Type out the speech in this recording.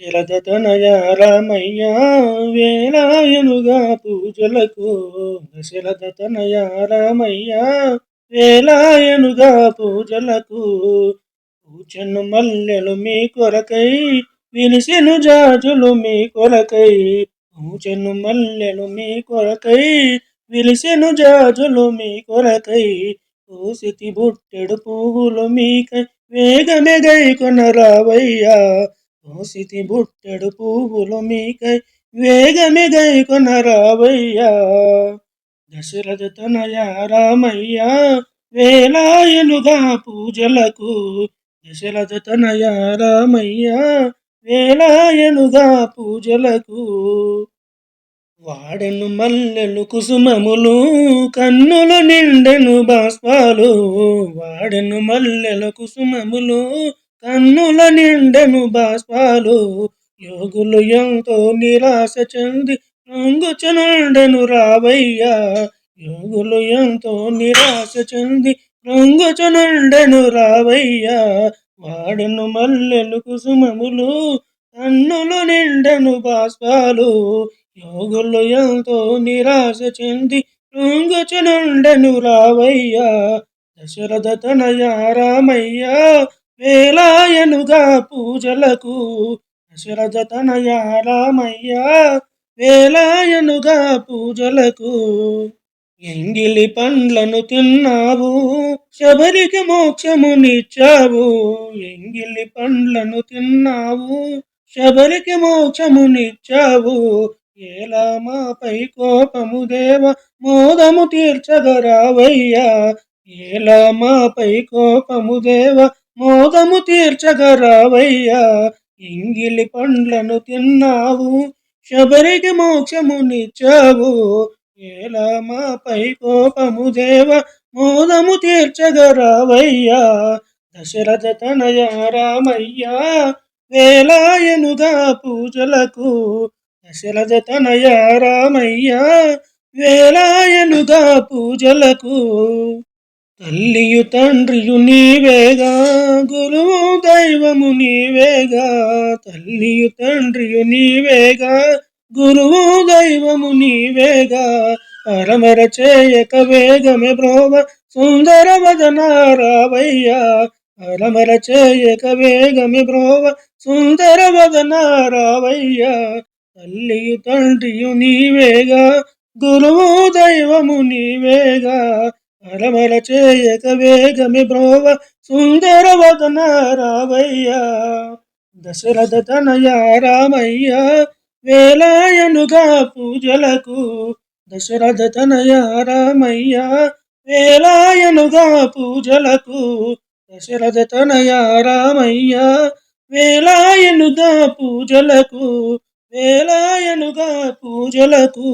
దశరథతనయ రామయ్య వేలాయనుగా పూజలకు దశరథతనయ రామయ్య వేలాయనుగా పూజలకు పూచను మల్లెలు మీ కొరకై వినిసెను జాజులు మీ కొరకై పూచను మల్లెలు మీ కొరకై విలిసెను జాజులు మీ కొరకై పూసితి బుట్టెడు పువ్వులు మీకై వేగమెగై కొనరావయ్యా మోసితి బుట్టెడు పువ్వులు మీకై వేగమి గై కొనరావయ్యా దశరథ తనయ రామయ్య వేలాయనుగా పూజలకు. దశరథ తనయ రామయ్య వేలాయనుగా పూజలకు. వాడెను మల్లెలు కుసుమములు కన్నులు నిండెను బాష్పాలు. వాడెను మల్లెలు కుసుమములు కన్నుల నిండెను బాష్పాలు యోగులు ఎంతో నిరాశ చెంది రంగుచనుండెను రావయ్యా. యోగులు ఎంతో నిరాశ చెంది రంగుచనుండెను రావయ్యా. వాడెను మల్లెలు కుసుమములు కన్నులు నిండెను బాష్పాలు యోగులు ఎంతో నిరాశ చెంది రంగుచనుండెను రావయ్యా. దశరథ తనయ రామయ్యా వేలాయనుగా పూజలకు దశరథ తనయ రామయ్య వేలాయనుగా పూజలకు ఎంగిలి పండ్లను తిన్నావు శబరికి మోక్షమునిచ్చావు. ఎంగిలి పండ్లను తిన్నావు శబరికి మోక్షమునిచ్చావు. ఏలా మాపై కోపము దేవ మోదము తీర్చగరావయ్యా. ఏలా మాపై కోపము దేవ మోదము తీర్చగరావయ్యా. ఎంగిలి పండ్లను తిన్నావు శబరికి మోక్షమునిచ్చావు. ఏలా మాపై కోపము దేవ మోదము తీర్చగరావయ్యా. దశరథ తనయ రామయ్య వేలాయనుగా పూజలకు. దశరథ తనయ రామయ్య వేలాయనుగా పూజలకు. తల్లియు తండ్రియు నీవేగా గురువు దైవము నీవేగా తల్లియు తండ్రియు నీవేగా గురువు దైవము నీవేగా అరమర చేయక వేగమే బ్రోవ సుందర వదనారావయ్యా అరమర చేయక వేగమే బ్రోవ సుందర వదనారావయ్యా తల్లియు తండ్రియు నీవేగా గురువు దైవము నీవేగా పరమల చేయక వేగమి బ్రోవ సుందర రావయ్య దశరథ తనయ రామయ్య వేలాయనుగా పూజలకు. దశరథ తనయ రామయ్య వేలాయనుగా పూజలకు. దశరథ తనయ రామయ్య వేలాయనుగా పూజలకు. వేలాయనుగా పూజలకు.